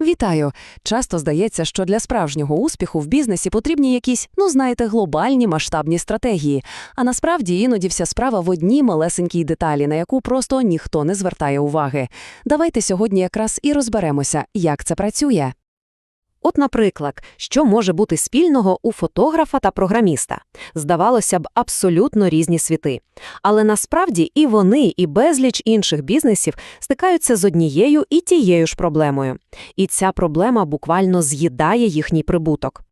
Вітаю! Часто здається, що для справжнього успіху в бізнесі потрібні якісь, ну знаєте, глобальні масштабні стратегії. А насправді іноді вся справа в одній малесенькій деталі, на яку просто ніхто не звертає уваги. Давайте сьогодні якраз і розберемося, як це працює. От, наприклад, що може бути спільного у фотографа та програміста? Здавалося б, абсолютно різні світи. Але насправді і вони, і безліч інших бізнесів стикаються з однією і тією ж проблемою. І ця проблема буквально з'їдає їхній прибуток.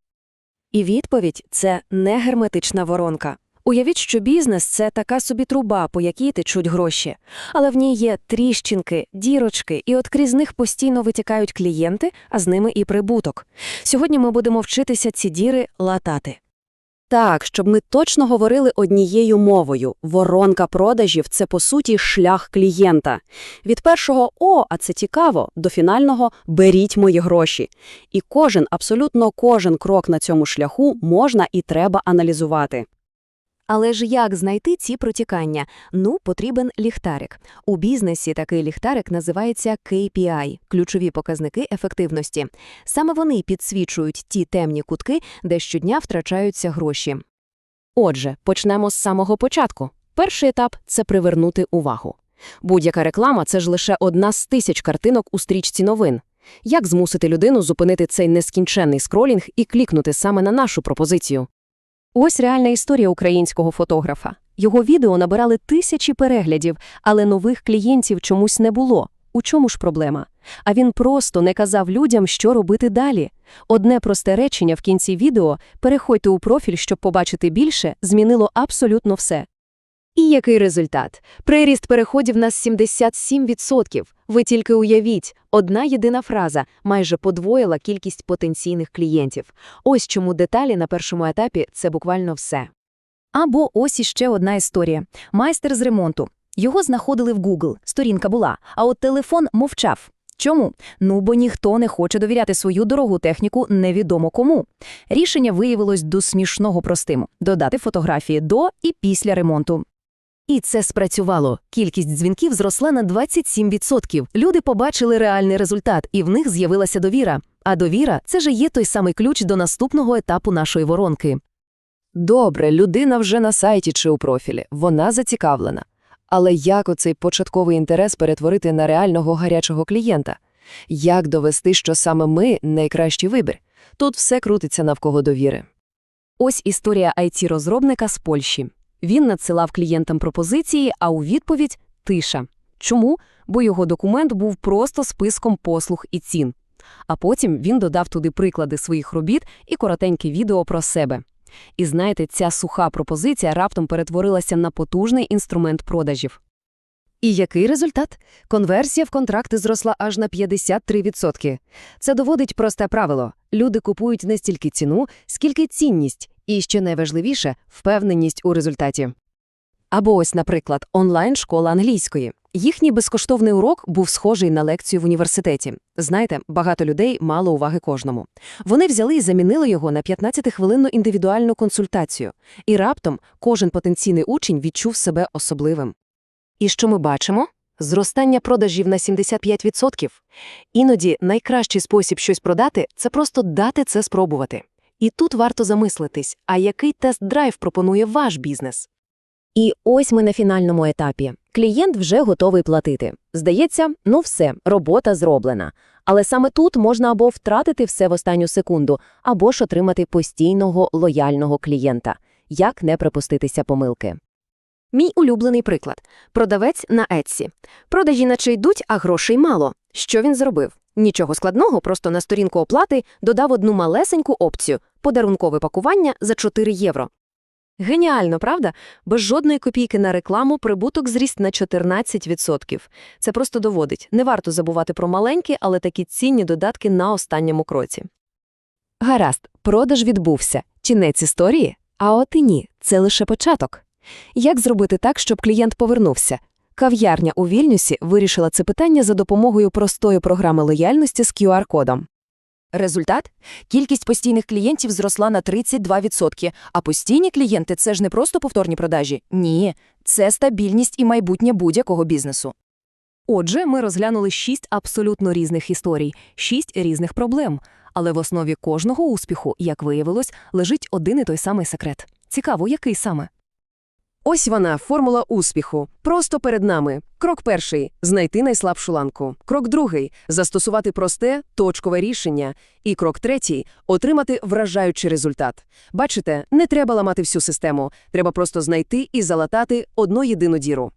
І відповідь це не герметична воронка. Уявіть, що бізнес це така собі труба, по якій течуть гроші. Але в ній є тріщинки, дірочки, і от крізь них постійно витікають клієнти, а з ними і прибуток. Сьогодні ми будемо вчитися ці діри латати. Так, щоб ми точно говорили однією мовою. Воронка продажів це по суті шлях клієнта. Від першого о, а це цікаво, до фінального беріть мої гроші. І кожен, абсолютно кожен крок на цьому шляху можна і треба аналізувати. Але ж як знайти ці протікання? Ну, потрібен ліхтарик. У бізнесі такий ліхтарик називається KPI – ключові показники ефективності. Саме вони підсвічують ті темні кутки, де щодня втрачаються гроші. Отже, почнемо з самого початку. Перший етап це привернути увагу. Будь-яка реклама це ж лише одна з тисяч картинок у стрічці новин. Як змусити людину зупинити цей нескінченний скролінг і клікнути саме на нашу пропозицію? Ось реальна історія українського фотографа. Його відео набирали тисячі переглядів, але нових клієнтів чомусь не було. У чому ж проблема? А він просто не казав людям, що робити далі. Одне просте речення в кінці відео «переходьте у профіль, щоб побачити більше» змінило абсолютно все. І який результат? Приріст переходів на 77%. Ви тільки уявіть, одна єдина фраза майже подвоїла кількість потенційних клієнтів. Ось чому деталі на першому етапі – це буквально все. Або ось іще одна історія. Майстер з ремонту. Його знаходили в Google, сторінка була, а от телефон мовчав. Чому? Ну, бо ніхто не хоче довіряти свою дорогу техніку невідомо кому. Рішення виявилось до смішного простим – додати фотографії до і після ремонту. І це спрацювало. Кількість дзвінків зросла на 27%. Люди побачили реальний результат, і в них з'явилася довіра. А довіра – це же є той самий ключ до наступного етапу нашої воронки. Добре, людина вже на сайті чи у профілі, вона зацікавлена. Але як оцей початковий інтерес перетворити на реального гарячого клієнта? Як довести, що саме ми – найкращий вибір? Тут все крутиться навколо довіри. Ось історія IT-розробника з Польщі. Він надсилав клієнтам пропозиції, а у відповідь – тиша. Чому? Бо його документ був просто списком послуг і цін. А потім він додав туди приклади своїх робіт і коротеньке відео про себе. І знаєте, ця суха пропозиція раптом перетворилася на потужний інструмент продажів. І який результат? Конверсія в контракти зросла аж на 53%. Це доводить просте правило. Люди купують не стільки ціну, скільки цінність, і, що найважливіше, впевненість у результаті. Або ось, наприклад, онлайн-школа англійської. Їхній безкоштовний урок був схожий на лекцію в університеті. Знаєте, багато людей мало уваги кожному. Вони взяли і замінили його на 15-хвилинну індивідуальну консультацію. І раптом кожен потенційний учень відчув себе особливим. І що ми бачимо? Зростання продажів на 75%. Іноді найкращий спосіб щось продати – це просто дати це спробувати. І тут варто замислитись, а який тест-драйв пропонує ваш бізнес? І ось ми на фінальному етапі. Клієнт вже готовий платити. Здається, ну все, робота зроблена. Але саме тут можна або втратити все в останню секунду, або ж отримати постійного лояльного клієнта. Як не припуститися помилки? Мій улюблений приклад. Продавець на Etsy. Продажі наче йдуть, а грошей мало. Що він зробив? Нічого складного, просто на сторінку оплати додав одну малесеньку опцію – подарункове пакування за 4 євро. Геніально, правда? Без жодної копійки на рекламу прибуток зріс на 14%. Це просто доводить. Не варто забувати про маленькі, але такі цінні додатки на останньому кроці. Гаразд, продаж відбувся. Кінець історії? А от і ні, це лише початок. Як зробити так, щоб клієнт повернувся? Кав'ярня у Вільнюсі вирішила це питання за допомогою простої програми лояльності з QR-кодом. Результат? Кількість постійних клієнтів зросла на 32%, а постійні клієнти – це ж не просто повторні продажі. Ні, це стабільність і майбутнє будь-якого бізнесу. Отже, ми розглянули шість абсолютно різних історій, шість різних проблем. Але в основі кожного успіху, як виявилось, лежить один і той самий секрет. Цікаво, який саме? Ось вона, формула успіху. Просто перед нами. Крок перший – знайти найслабшу ланку. Крок другий – застосувати просте, точкове рішення. І крок третій – отримати вражаючий результат. Бачите, не треба ламати всю систему. Треба просто знайти і залатати одну єдину діру.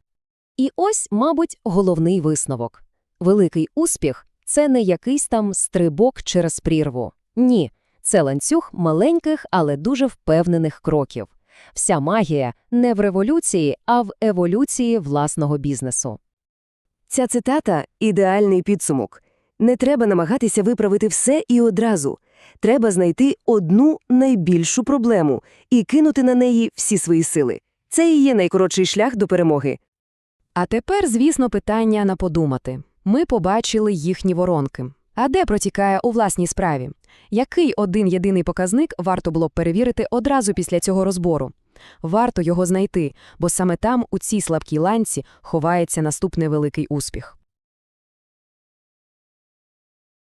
І ось, мабуть, головний висновок. Великий успіх – це не якийсь там стрибок через прірву. Ні, це ланцюг маленьких, але дуже впевнених кроків. Вся магія не в революції, а в еволюції власного бізнесу. Ця цитата – ідеальний підсумок. Не треба намагатися виправити все і одразу. Треба знайти одну найбільшу проблему і кинути на неї всі свої сили. Це і є найкоротший шлях до перемоги. А тепер, звісно, питання на подумати. Ми побачили їхні воронки. А де протікає у власній справі? Який один єдиний показник варто було б перевірити одразу після цього розбору? Варто його знайти, бо саме там, у цій слабкій ланці, ховається наступний великий успіх.